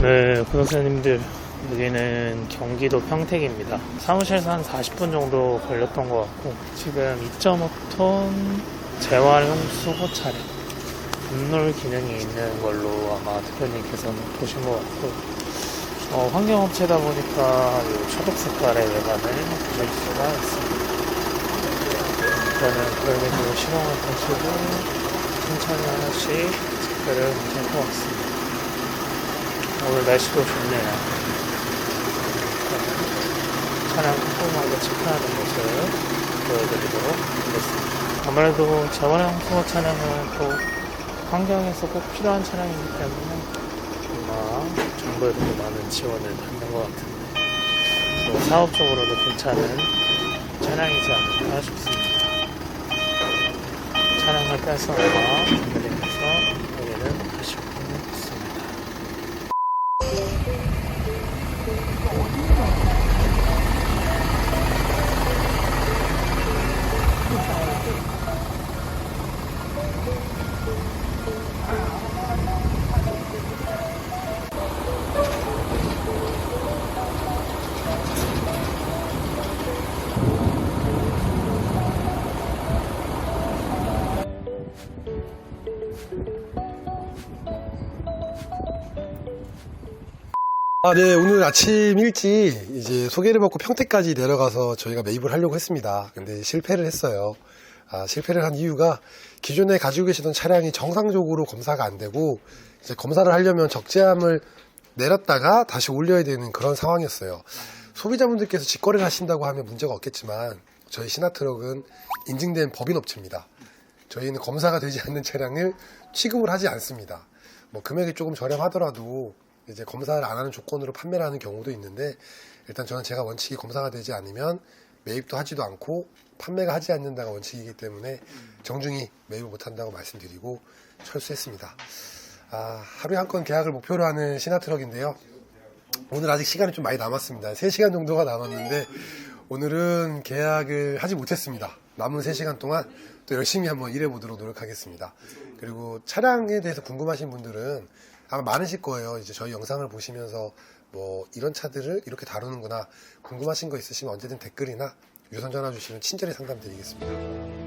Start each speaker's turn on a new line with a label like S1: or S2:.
S1: 네, 구독자님들 여기는 경기도 평택입니다. 사무실에서 한 40분 정도 걸렸던 것 같고 지금 2.5톤 재활용 수거 차량 분놀 기능이 있는 걸로 아마 대표님께서는 보신 것 같고 어, 환경업체다 보니까 이 초록 색깔의 외관을 보실 수가 있습니다. 이거는 그럼에도 시동을 펼치고 천천히 하나씩 체크를 해볼 것 같습니다. 오늘 날씨도 좋네요. 차량 꼼꼼하게 체크하는 모습 보여드리도록 하겠습니다. 아무래도 재활용 수거 차량은 또 환경에서 꼭 필요한 차량이기 때문에 아마 정부에서도 많은 지원을 받는 것 같은데 또 사업적으로도 괜찮은 차량이지 않을까 싶습니다. 차량을 빼서 대표님께서 여기는 가시고
S2: 아, 네, 오늘 아침 일찍 이제 소개를 받고 평택까지 내려가서 저희가 매입을 하려고 했습니다. 근데 실패를 했어요. 아, 실패를 한 이유가 기존에 가지고 계시던 차량이 정상적으로 검사가 안 되고 이제 검사를 하려면 적재함을 내렸다가 다시 올려야 되는 그런 상황이었어요. 소비자분들께서 직거래를 하신다고 하면 문제가 없겠지만 저희 신화트럭은 인증된 법인 업체입니다. 저희는 검사가 되지 않는 차량을 취급을 하지 않습니다. 뭐 금액이 조금 저렴하더라도 이제 검사를 안 하는 조건으로 판매를 하는 경우도 있는데 일단 저는 제가 원칙이 검사가 되지 않으면 매입도 하지도 않고 판매가 하지 않는다가 원칙이기 때문에 정중히 매입을 못 한다고 말씀드리고 철수했습니다. 아, 하루에 한 건 계약을 목표로 하는 신화트럭인데요. 오늘 아직 시간이 좀 많이 남았습니다. 3시간 정도가 남았는데 오늘은 계약을 하지 못했습니다. 남은 3시간 동안 또 열심히 한번 일해보도록 노력하겠습니다. 그리고 차량에 대해서 궁금하신 분들은 아마 많으실 거예요. 이제 저희 영상을 보시면서 뭐 이런 차들을 이렇게 다루는구나 궁금하신 거 있으시면 언제든 댓글이나 유선 전화 주시면 친절히 상담 드리겠습니다.